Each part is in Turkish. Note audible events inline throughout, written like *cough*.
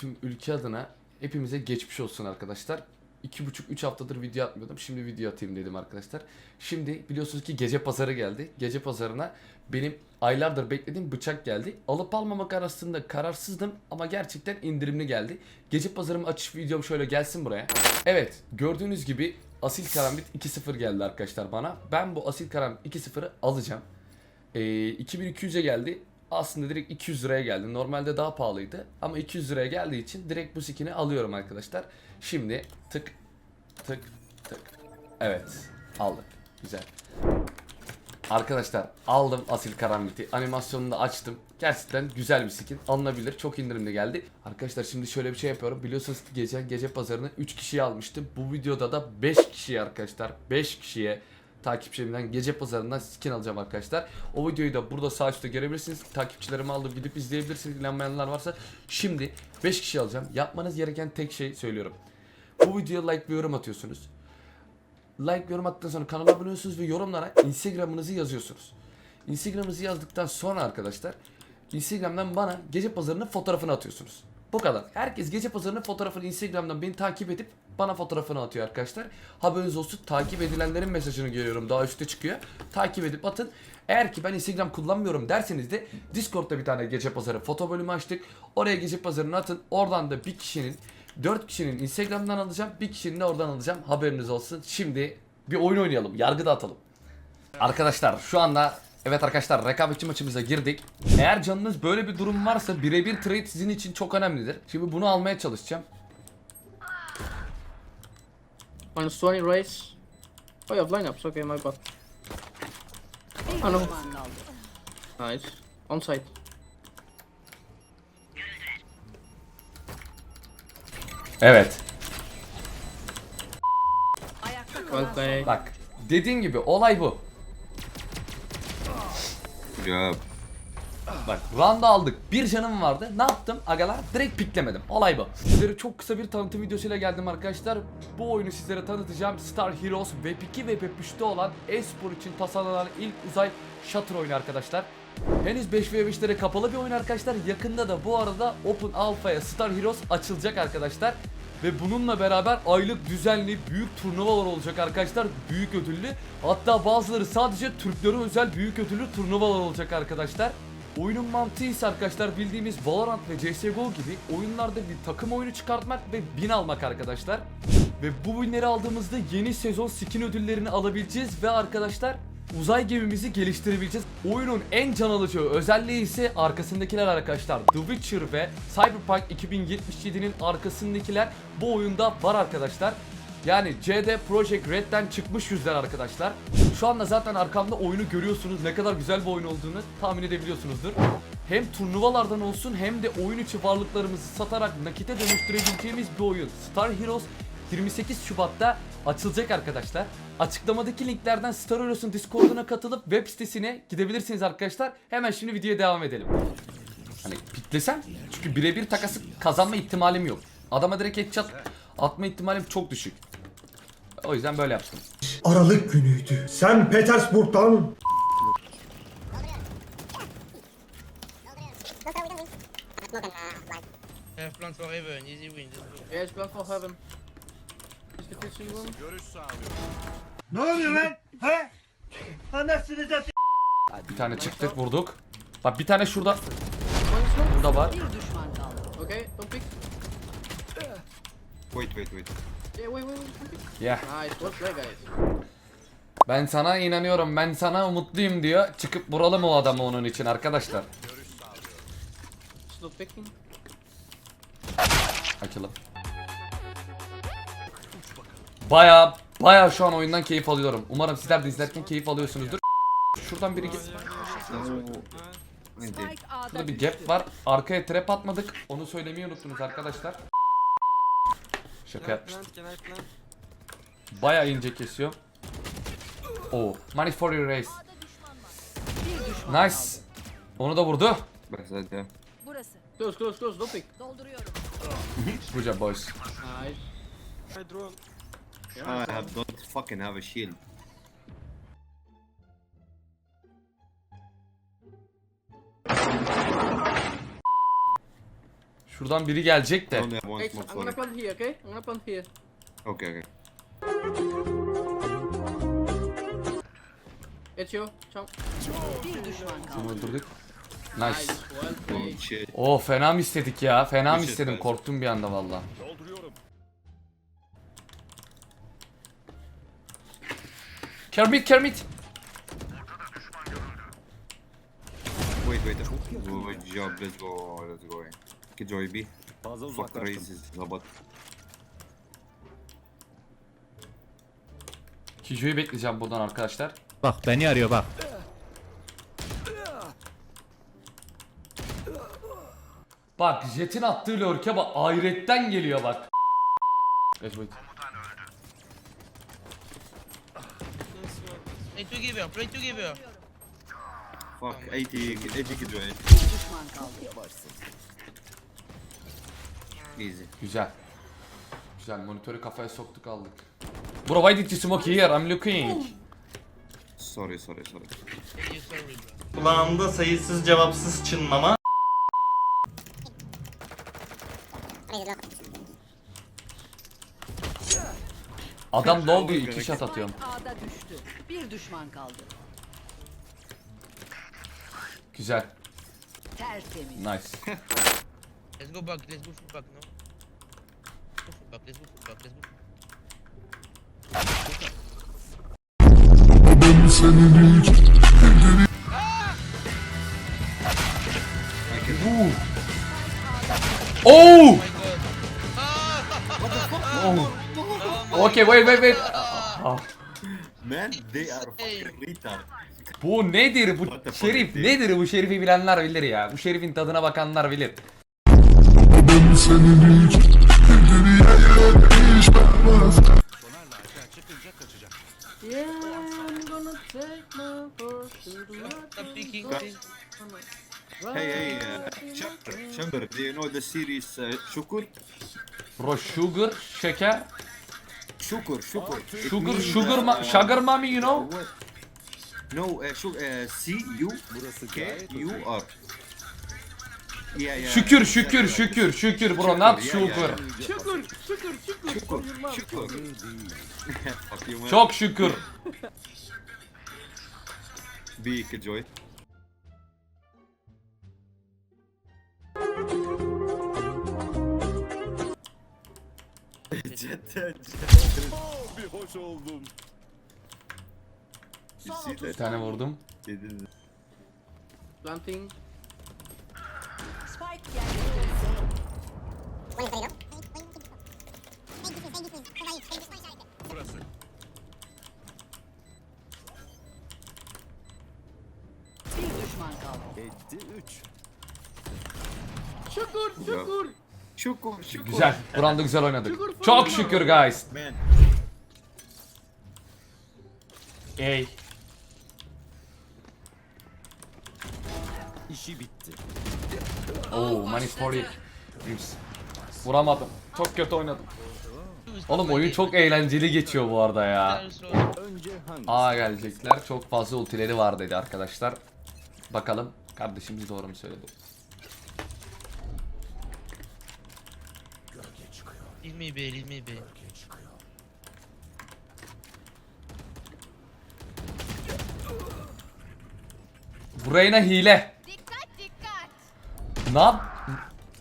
tüm ülke adına hepimize geçmiş olsun arkadaşlar. 2,5-3 haftadır video atmıyordum. Şimdi video atayım dedim arkadaşlar. Şimdi biliyorsunuz ki gece pazarı geldi. Gece pazarına benim aylardır beklediğim bıçak geldi. Alıp almamak arasında kararsızdım ama gerçekten indirimli geldi. Gece pazarımı açış videom şöyle gelsin buraya. Evet gördüğünüz gibi Asil Karambit 2.0 geldi arkadaşlar bana. Ben bu Asil Karambit 2.0'ı alacağım. Ee, 2200'e geldi. Aslında direkt 200 liraya geldi. Normalde daha pahalıydı. Ama 200 liraya geldiği için direkt bu skin'i alıyorum arkadaşlar. Şimdi tık tık tık. Evet aldık. Güzel. Arkadaşlar aldım Asil Karambit'i. Animasyonunu da açtım. Gerçekten güzel bir skin. Alınabilir. Çok indirimli geldi. Arkadaşlar şimdi şöyle bir şey yapıyorum. Biliyorsunuz ki geçen gece pazarını 3 kişiye almıştım. Bu videoda da 5 kişiye arkadaşlar. 5 kişiye takipçilerimden gece pazarından skin alacağım arkadaşlar. O videoyu da burada sağ üstte görebilirsiniz. Takipçilerimi aldım gidip izleyebilirsiniz. İnanmayanlar varsa şimdi 5 kişi alacağım. Yapmanız gereken tek şey söylüyorum. Bu videoya like ve yorum atıyorsunuz. Like yorum attıktan sonra kanala abone oluyorsunuz ve yorumlara Instagram'ınızı yazıyorsunuz. Instagram'ınızı yazdıktan sonra arkadaşlar Instagram'dan bana gece pazarının fotoğrafını atıyorsunuz. Bu kadar. Herkes gece pazarının fotoğrafını Instagram'dan beni takip edip bana fotoğrafını atıyor arkadaşlar. Haberiniz olsun takip edilenlerin mesajını görüyorum. Daha üstte çıkıyor. Takip edip atın. Eğer ki ben Instagram kullanmıyorum derseniz de Discord'da bir tane gece pazarı foto bölümü açtık. Oraya gece pazarını atın. Oradan da bir kişinin 4 kişinin Instagram'dan alacağım. Bir kişinin de oradan alacağım. Haberiniz olsun. Şimdi bir oyun oynayalım. Yargı da atalım. Arkadaşlar şu anda evet arkadaşlar rekabetçi maçımıza girdik. Eğer canınız böyle bir durum varsa birebir trade sizin için çok önemlidir. Şimdi bunu almaya çalışacağım. Minus 20 race. Oh, you have lineups. Okay, my bad. Oh no. Nice. On site. Evet. Well played. Bak dediğim gibi olay bu. Good job. Bak round aldık. Bir canım vardı. Ne yaptım? Agalar direkt piklemedim. Olay bu. Sizlere çok kısa bir tanıtım videosuyla geldim arkadaşlar. Bu oyunu sizlere tanıtacağım. Star Heroes Web 2 ve Web 3'te olan e-spor için tasarlanan ilk uzay shuttle oyunu arkadaşlar. Henüz 5 v 5'lere kapalı bir oyun arkadaşlar. Yakında da bu arada Open Alpha'ya Star Heroes açılacak arkadaşlar. Ve bununla beraber aylık düzenli büyük turnuvalar olacak arkadaşlar. Büyük ödüllü. Hatta bazıları sadece Türklere özel büyük ödüllü turnuvalar olacak arkadaşlar. Oyunun mantığı ise arkadaşlar bildiğimiz Valorant ve CSGO gibi oyunlarda bir takım oyunu çıkartmak ve bin almak arkadaşlar. Ve bu winleri aldığımızda yeni sezon skin ödüllerini alabileceğiz ve arkadaşlar uzay gemimizi geliştirebileceğiz. Oyunun en can alıcı özelliği ise arkasındakiler arkadaşlar. The Witcher ve Cyberpunk 2077'nin arkasındakiler bu oyunda var arkadaşlar. Yani CD Projekt Red'den çıkmış yüzler arkadaşlar. Şu anda zaten arkamda oyunu görüyorsunuz. Ne kadar güzel bir oyun olduğunu tahmin edebiliyorsunuzdur. Hem turnuvalardan olsun hem de oyun içi varlıklarımızı satarak nakite dönüştürebileceğimiz bir oyun. Star Heroes 28 Şubat'ta açılacak arkadaşlar. Açıklamadaki linklerden Star Heroes'un Discord'una katılıp web sitesine gidebilirsiniz arkadaşlar. Hemen şimdi videoya devam edelim. Hani piklesem çünkü birebir takası kazanma ihtimalim yok. Adama direkt headshot atma ihtimalim çok düşük. O yüzden böyle yaptım. Aralık günüydü. Sen Petersburg'dan Have plan for Heaven, easy win. going for heaven. Ne oluyor lan? He? Anasını da Bir tane çıktık vurduk. Bak bir tane şurada burada var. Okay, don't pick. Wait, wait, wait. Yeah, wait, wait, wait. Ya Nice, well played, guys. ben sana inanıyorum. Ben sana umutluyum diyor. Çıkıp vuralım o adamı onun için arkadaşlar. Still picking. Açalım. Baya baya şu an oyundan keyif alıyorum. Umarım sizler de izlerken keyif alıyorsunuzdur. Şuradan biri did. Burada bir gap var. Arkaya trap atmadık. Onu söylemeyi unuttunuz arkadaşlar. Şaka yapmıştım. Baya ince kesiyor. Oo. Money for your race. Nice. Onu da vurdu. Yeah. Burası. Close, close, close, don't pick. Dolduruyorum. *laughs* Good job boys. Nice. Oh, I have don't fucking have a shield. Şuradan biri gelecek de. only have one Guys, smoke, I'm gonna plant here, okay? I'm gonna plant here. Okay, okay. It's you. Bir düşman kaldı. Bunu öldürdük. Nice. Well played. Oh shit. Oo fena mı istedik ya? Fena mı Hiç istedim? Korktum bir anda valla. Kermit Kermit. Wait, wait. Good job. Let's go. Let's go. Killjoy B. Fuck raises. Zabat. Kijo'yu bekleyeceğim buradan arkadaşlar. Bak beni arıyor bak. Bak Jet'in attığı lurk'e bak ayretten geliyor bak. Geç wait. Play together, play together. Fuck. 80, 80 Killjoy. Easy. Güzel. Güzel monitörü kafaya soktuk aldık. Bro why did you smoke here? I'm looking. Sorry, sorry, sorry. Kulağımda sayısız cevapsız çınlama. Adam low diyor iki shot atıyorum. A'da düştü. Bir düşman kaldı. Güzel. Tertemiz. Nice. *laughs* Let's go back, let's go full back, no? Go full back, let's go full back, let's go. Oh! Oh Oh. Okay wait wait wait. Ah, Man, they are fucking retard. Bu nedir bu What the fuck şerif nedir bu şerifi bilenler bilir ya. Bu şerifin tadına bakanlar bilir. Yeah, I'm gonna take my horse to the Stop peeking, Got- please. Hey, hey, uh, Chamber, Chamber, do you know the series uh, Shukur? Bro sugar şeker Shukur, Shukur. It sugar sugar uh, ma sugar mommy you know. No, uh, shu- uh, C Şükür şükür şükür şükür bro not. Şükür, şükür, şükür. You, man. *laughs* Çok şükür. Be Killjoy. Jet, jet, You see Bir *laughs* that? tane vurdum. Planting. Bir düşman kaldı. Şükür, şükür. Shukur, Shukur. Güzel. Buranda güzel oynadık. Çok şükür guys. Man, Ey. İşi bitti. Oo manis for you. Üps. Vuramadım. Çok kötü oynadım. Oğlum oyun çok eğlenceli geçiyor bu arada ya. A gelecekler. Çok fazla ultileri var dedi arkadaşlar. Bakalım kardeşimiz doğru mu söyledi? Leave me be, leave me be. Burayına hile. Dikkat dikkat. Ne yap?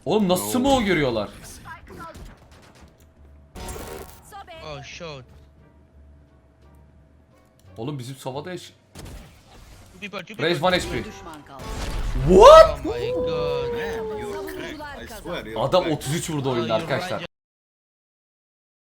Oğlum nasıl mı o görüyorlar? Oh. Oğlum bizim Sova'da yaş... Two people, two people. Raise one Bir HP. düşman kaldı. What? Oh my god. Savunucular kazandı. Adam cracked. 33 vurdu Oh, oyunda you're arkadaşlar.